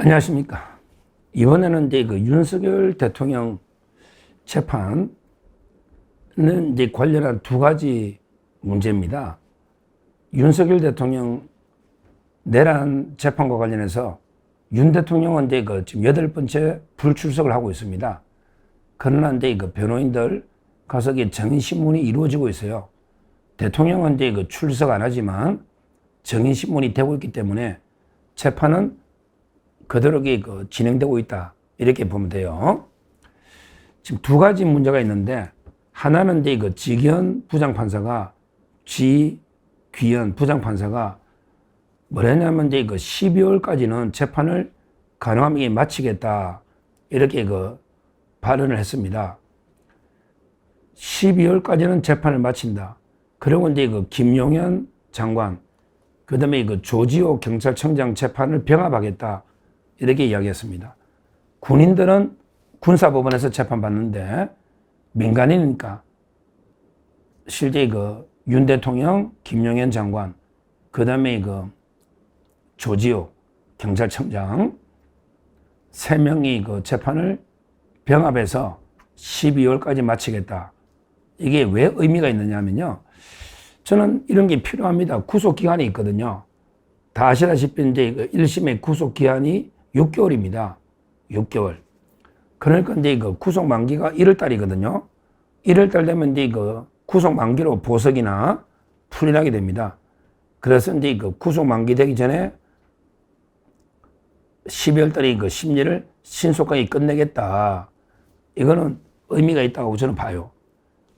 안녕하십니까. 이번에는 이제 그 윤석열 대통령 재판은 이제 관련한 두 가지 문제입니다. 윤석열 대통령 내란 재판과 관련해서 윤 대통령은 이제 그 지금 여덟 번째 불출석을 하고 있습니다. 그러나 이제 그 변호인들 가서 정인신문이 이루어지고 있어요. 대통령은 이제 그 출석 안 하지만 정인신문이 되고 있기 때문에 재판은 그대로 그 진행되고 있다. 이렇게 보면 돼요. 지금 두 가지 문제가 있는데 하나는 이제 그 지기현 부장판사가 지귀현 부장판사가 뭐랬냐면 이제 그 12월까지는 재판을 가능하면 마치겠다. 이렇게 그 발언을 했습니다. 12월까지는 재판을 마친다. 그리고 이제 그 김용현 장관, 그 다음에 그 조지호 경찰청장 재판을 병합하겠다. 이렇게 이야기했습니다. 군인들은 군사법원에서 재판받는데 민간인이니까 실제 그윤 대통령, 김용현 장관, 그 다음에 그 조지호 경찰청장 세 명이 그 재판을 병합해서 12월까지 마치겠다. 이게 왜 의미가 있느냐면요. 저는 이런 게 필요합니다. 구속 기간이 있거든요. 다 아시다시피 이제 1심의 그 구속 기한이 6개월입니다. 6개월. 그러니까 이제 그 구속 만기가 1월 달이거든요. 1월 달 되면 이제 그 구속 만기로 보석이나 풀려나게 됩니다. 그래서 이제 그 구속 만기 되기 전에 12월 달에 그 심리를 신속하게 끝내겠다. 이거는 의미가 있다고 저는 봐요.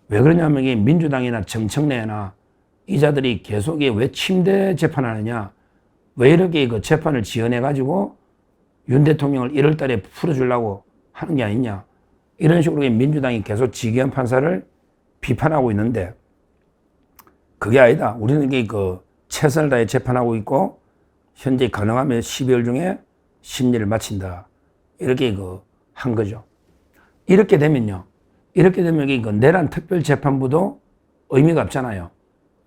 왜 그러냐면 이게 민주당이나 정청래나 이자들이 계속 왜 침대 재판하느냐. 왜 이렇게 그 재판을 지연해가지고 윤 대통령을 1월 달에 풀어주려고 하는 게 아니냐. 이런 식으로 민주당이 계속 지기현 판사를 비판하고 있는데 그게 아니다. 우리는 이게 그 최선을 다해 재판하고 있고 현재 가능하면 12월 중에 심리를 마친다. 이렇게 그 한 거죠. 이렇게 되면요. 이렇게 되면 이게 그 내란 특별재판부도 의미가 없잖아요.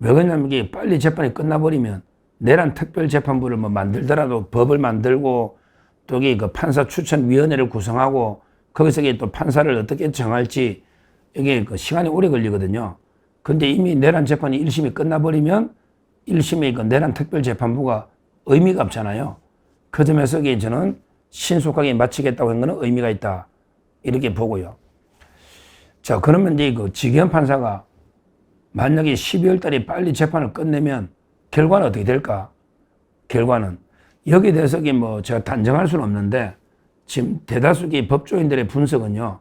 왜 그러냐면 이게 빨리 재판이 끝나버리면 내란 특별재판부를 뭐 만들더라도 법을 만들고 또 이게 그 판사 추천위원회를 구성하고 거기서 또 판사를 어떻게 정할지 이게 그 시간이 오래 걸리거든요. 근데 이미 내란 재판이 1심이 끝나버리면 1심의 그 내란 특별재판부가 의미가 없잖아요. 그 점에서 저는 신속하게 마치겠다고 한 거는 의미가 있다. 이렇게 보고요. 자, 그러면 이제 그 지기현 판사가 만약에 12월 달에 빨리 재판을 끝내면 결과는 어떻게 될까? 결과는 여기에 대해서 뭐 제가 단정할 수는 없는데 지금 대다수의 법조인들의 분석은요.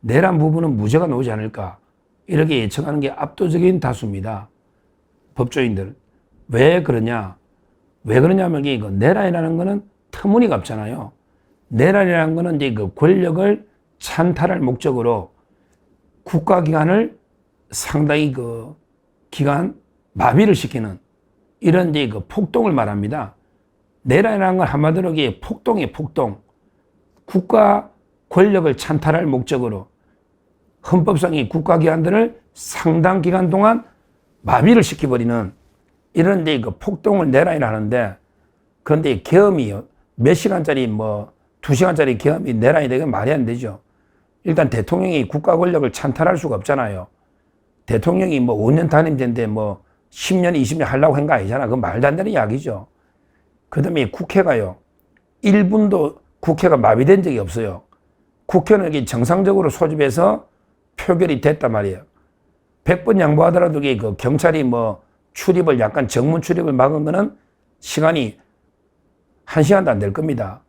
내란 부분은 무죄가 나오지 않을까? 이렇게 예측하는 게 압도적인 다수입니다. 법조인들. 왜 그러냐? 왜 그러냐면 그 내란이라는 거는 터무니가 없잖아요. 내란이라는 거는 이제 그 권력을 찬탈할 목적으로 국가기관을 상당히 그 기간 마비를 시키는 이런 이제 그 폭동을 말합니다. 내란이라는 건 한마디로 폭동이 폭동. 국가 권력을 찬탈할 목적으로 헌법상의 국가기관들을 상당 기간 동안 마비를 시켜버리는 이런 데 그 폭동을 내란이라 하는데 그런데 계엄이 몇 시간짜리 뭐 두 시간짜리 계엄이 내란이 되게 말이 안 되죠. 일단 대통령이 국가 권력을 찬탈할 수가 없잖아요. 대통령이 뭐 5년 단임제인데 뭐 10년, 20년 하려고 한 거 아니잖아. 그건 말도 안 되는 이야기죠. 그 다음에 국회가요. 1분도 국회가 마비된 적이 없어요. 국회는 정상적으로 소집해서 표결이 됐단 말이에요. 100번 양보하더라도 그 경찰이 뭐 출입을 약간 정문 출입을 막은 거는 시간이 한 시간도 안 될 겁니다.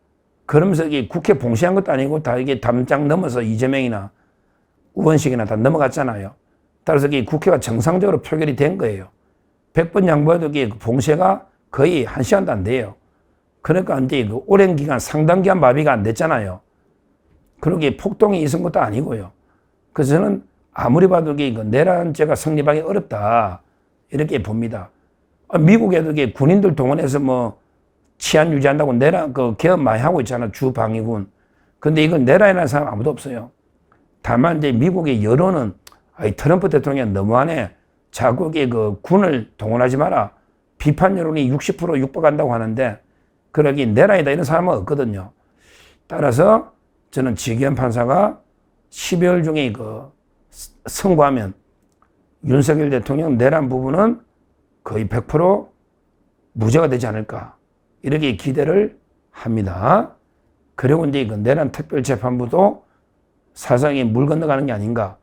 그러면서 이게 국회 봉쇄한 것도 아니고 다 이게 담장 넘어서 이재명이나 우원식이나 다 넘어갔잖아요. 따라서 이게 국회가 정상적으로 표결이 된 거예요. 100번 양보해도 이게 봉쇄가 거의 한 시간도 안 돼요. 그러니까 이제 그 오랜 기간 상당 기간 마비가 안 됐잖아요. 그러게 폭동이 있은 것도 아니고요. 그래서 저는 아무리 봐도 이게 내란죄가 성립하기 어렵다. 이렇게 봅니다. 아, 미국에도 이게 군인들 동원해서 뭐 치안 유지한다고 내란 그 개업 많이 하고 있잖아 주 방위군. 근데 이건 내란이라는 사람 아무도 없어요. 다만 이제 미국의 여론은 아이 트럼프 대통령 너무하네. 자국의 그 군을 동원하지 마라. 비판 여론이 60% 육박한다고 하는데 그러기 내란이다 이런 사람은 없거든요. 따라서 저는 지기현 판사가 12월 중에 그 선고하면 윤석열 대통령 내란 부분은 거의 100% 무죄가 되지 않을까 이렇게 기대를 합니다. 그리고 이제 그 내란 특별재판부도 사상이 물 건너가는 게 아닌가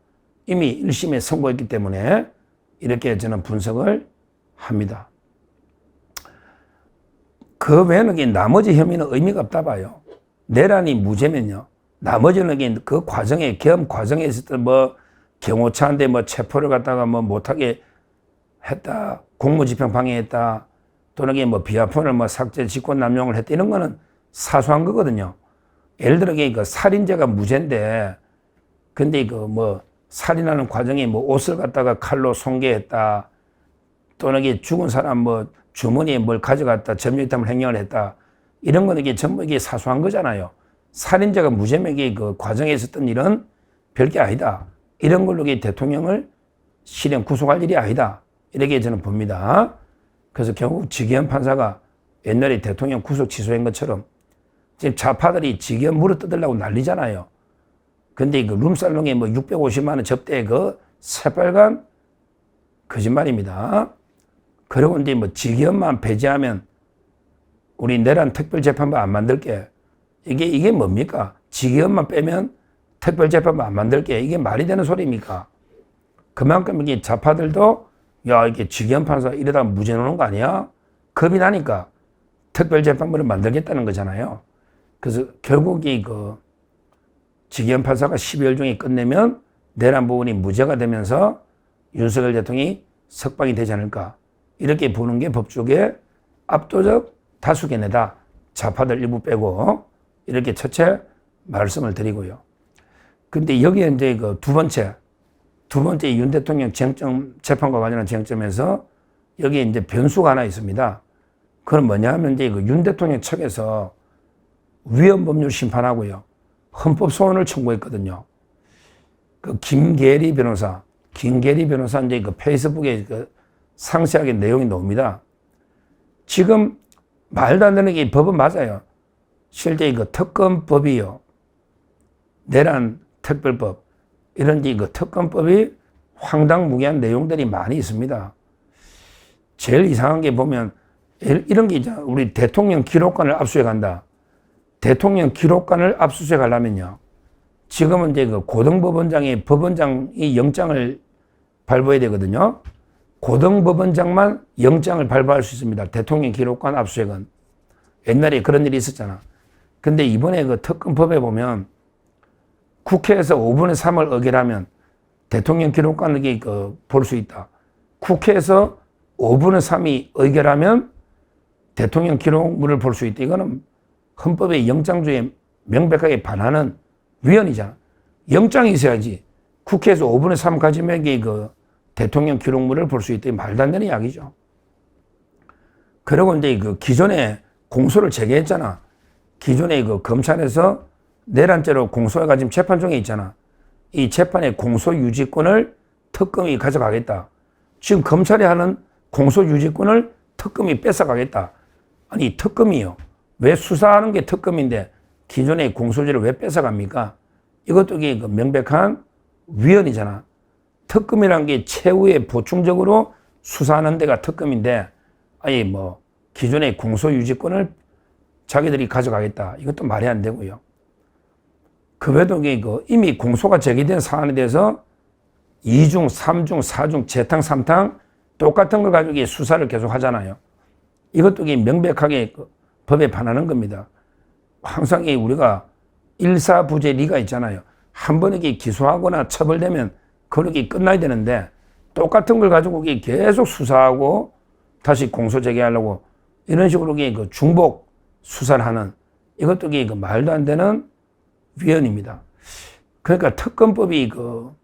이미 1심에 선고했기 때문에 이렇게 저는 분석을 합니다. 그 외에는 나머지 혐의는 의미가 없다 봐요. 내란이 무죄면요. 나머지는 그 과정에, 계엄 과정에 있었던 뭐 경호차인데 뭐 체포를 갖다가 뭐 못하게 했다. 공무집행 방해했다. 또는 뭐 비아폰을 뭐 삭제, 직권 남용을 했다. 이런 거는 사소한 거거든요. 예를 들어 그 살인죄가 무죄인데 근데 그 뭐 살인하는 과정에 뭐 옷을 갖다가 칼로 손괴했다. 또는 죽은 사람 뭐 주머니에 뭘 가져갔다. 점유탐을 행령을 했다. 이런 거는 이게 전부 이게 사소한 거잖아요. 살인자가 이게 그 과정에 있었던 일은 별게 아니다. 이런 걸로 대통령을 실형 구속할 일이 아니다. 이렇게 저는 봅니다. 그래서 결국 지기현 판사가 옛날에 대통령 구속 취소한 것처럼 지금 좌파들이 지기현 물어 뜯으려고 난리잖아요. 근데 그 룸살롱에 뭐 650만 원 접대 그 새빨간 거짓말입니다. 그리고 이제 뭐 지기현만 배제하면 우리 내란 특별재판부 안 만들게. 이게, 이게 뭡니까? 지기현만 빼면 특별재판부 안 만들게. 이게 말이 되는 소리입니까? 그만큼 이게 좌파들도 야, 이게 지기현 판사 이러다 무죄 나오는 거 아니야? 겁이 나니까 특별재판부를 만들겠다는 거잖아요. 그래서 결국 이그 지기현 판사가 12월 중에 끝내면 내란 부분이 무죄가 되면서 윤석열 대통령이 석방이 되지 않을까. 이렇게 보는 게 법조계 압도적 다수견이다. 좌파들 일부 빼고 이렇게 첫째 말씀을 드리고요. 근데 여기에 이제 그 두 번째, 두 번째 윤 대통령 쟁점, 재판과 관련한 쟁점에서 여기에 이제 변수가 하나 있습니다. 그건 뭐냐 하면 이제 그 윤 대통령 측에서 위헌법률 심판하고요. 헌법 소원을 청구했거든요. 그 김계리 변호사, 김계리 변호사 이제 그 페이스북에 그 상세하게 내용이 나옵니다. 지금 말도 안 되는 게 법은 맞아요. 실제 그 특검법이요. 내란 특별법. 이런 그 특검법이 황당무계한 내용들이 많이 있습니다. 제일 이상한 게 보면 이런 게 있잖아. 우리 대통령 기록관을 압수해 간다. 대통령 기록관을 압수수색 하려면요. 지금은 이제 그 고등법원장이 법원장이 영장을 발부해야 되거든요. 고등법원장만 영장을 발부할 수 있습니다. 대통령 기록관 압수수색은. 옛날에 그런 일이 있었잖아. 근데 이번에 그 특검법에 보면 국회에서 5분의 3을 의결하면 대통령 기록관을 그볼 수 있다. 국회에서 5분의 3이 의결하면 대통령 기록물을 볼 수 있다. 이거는 헌법의 영장주에 명백하게 반하는 위헌이잖아. 영장이 있어야지. 국회에서 5분의 3 가지면 그 대통령 기록물을 볼 수 있다. 말도 안 되는 이야기죠. 그리고 이제 그 기존에 공소를 제기했잖아. 기존에 그 검찰에서 내란죄로 공소해가지고 재판 중에 있잖아. 이 재판의 공소 유지권을 특검이 가져가겠다. 지금 검찰이 하는 공소 유지권을 특검이 뺏어가겠다. 아니 특검이요. 왜 수사하는 게 특검인데 기존의 공소지를 왜 뺏어갑니까? 이것도 그 명백한 위헌이잖아. 특검이란 게 최후의 보충적으로 수사하는 데가 특검인데 아니 뭐 기존의 공소유지권을 자기들이 가져가겠다. 이것도 말이 안 되고요. 그 외에도 그 이미 공소가 제기된 사안에 대해서 2중, 3중, 4중, 재탕, 3탕 똑같은 걸 가지고 수사를 계속 하잖아요. 이것도 명백하게 그 법에 반하는 겁니다. 항상 우리가 일사부재리가 있잖아요. 한 번에 기소하거나 처벌되면 그렇게 끝나야 되는데 똑같은 걸 가지고 계속 수사하고 다시 공소 제기하려고 이런 식으로 그 중복 수사를 하는 이것도 그 말도 안 되는 위헌입니다. 그러니까 특검법이 그,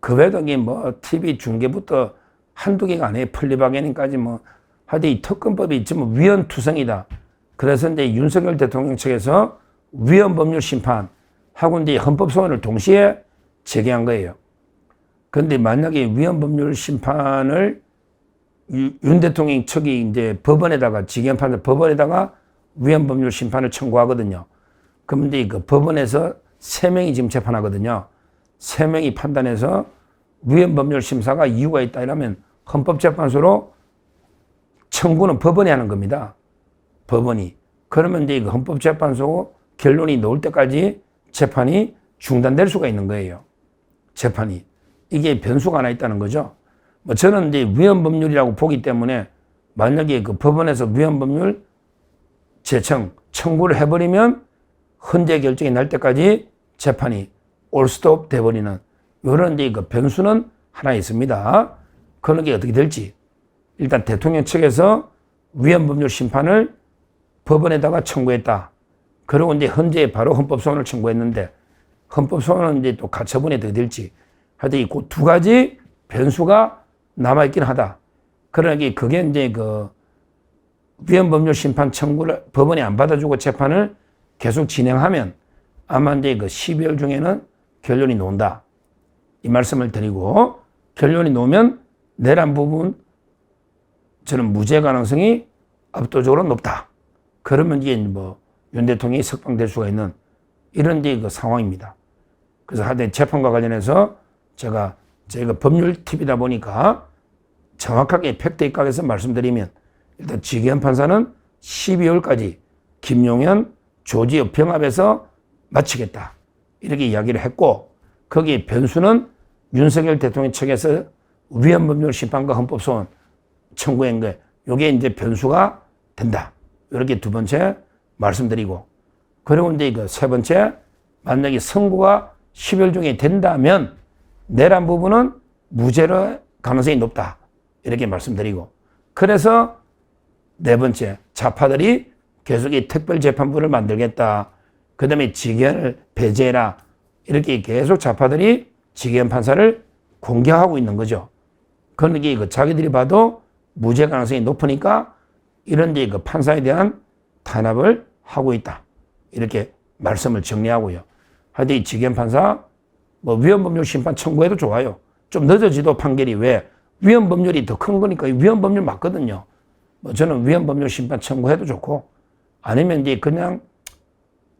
그 외에도 뭐 TV 중계부터 한두 개가 아니에요. 플리바게닝까지 뭐 하여튼 이 특검법이 지금 위헌 투성이다. 그래서 이제 윤석열 대통령 측에서 위헌 법률 심판 하고 이제 헌법 소원을 동시에 제기한 거예요. 그런데 만약에 위헌법률 심판을 윤 대통령 측이 이제 법원에다가 지경 판사 법원에다가 위헌법률 심판을 청구하거든요. 그런데 그 법원에서 세 명이 지금 재판하거든요. 세 명이 판단해서 위헌법률 심사가 이유가 있다 이러면 헌법재판소로 청구는 법원이 하는 겁니다. 법원이. 그러면 이제 그 헌법재판소 결론이 나올 때까지 재판이 중단될 수가 있는 거예요. 재판이. 이게 변수가 하나 있다는 거죠. 뭐 저는 이제 위헌법률이라고 보기 때문에 만약에 그 법원에서 위헌법률 재청, 청구를 해버리면 헌재 결정이 날 때까지 재판이 올스톱 돼버리는 이런 이제 그 변수는 하나 있습니다. 그런 게 어떻게 될지. 일단 대통령 측에서 위헌법률 심판을 법원에다가 청구했다. 그리고 이제 헌재에 바로 헌법소원을 청구했는데 헌법소원은 이제 또 가처분이 어떻게 될지. 하여튼 이두 가지 변수가 남아있긴 하다. 그러니 그게 이제 그 위헌법률 심판 청구를 법원이 안 받아주고 재판을 계속 진행하면 아마 이제 그 12월 중에는 결론이 나온다. 이 말씀을 드리고 결론이 나오면 내란 부분 저는 무죄 가능성이 압도적으로 높다. 그러면 이게 뭐윤 대통령이 석방될 수가 있는 이런 그 상황입니다. 그래서 하여튼 재판과 관련해서 제가 저희가 법률 팁이다 보니까 정확하게 팩트 입각해서 말씀드리면 일단 지기현 판사는 12월까지 김용현 조지혁 병합에서 마치겠다. 이렇게 이야기를 했고 거기에 변수는 윤석열 대통령 측에서 위헌법률 심판과 헌법소원 청구한 거 요게 이제 변수가 된다. 이렇게 두 번째 말씀드리고 그리고 이제 그 세 번째 만약에 선고가 10일 중에 된다면 내란 부분은 무죄로 가능성이 높다. 이렇게 말씀드리고 그래서 네 번째 좌파들이 계속 이 특별재판부를 만들겠다. 그 다음에 직연을 배제해라. 이렇게 계속 좌파들이 직연 판사를 공격하고 있는 거죠. 그런 게그 자기들이 봐도 무죄 가능성이 높으니까 이런 데그 판사에 대한 탄압을 하고 있다. 이렇게 말씀을 정리하고요. 하여튼 이 직연 판사 뭐 위헌법률 심판 청구해도 좋아요. 좀 늦어지도 판결이 왜 위헌법률이 더 큰 거니까 위헌법률 맞거든요. 뭐 저는 위헌법률 심판 청구해도 좋고 아니면 이제 그냥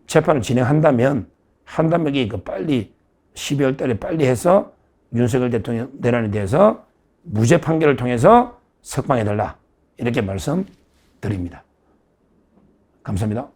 재판을 진행한다면 한다면 이게 그 빨리 12월 달에 빨리 해서 윤석열 대통령 내란에 대해서 무죄 판결을 통해서 석방해달라. 이렇게 말씀드립니다. 감사합니다.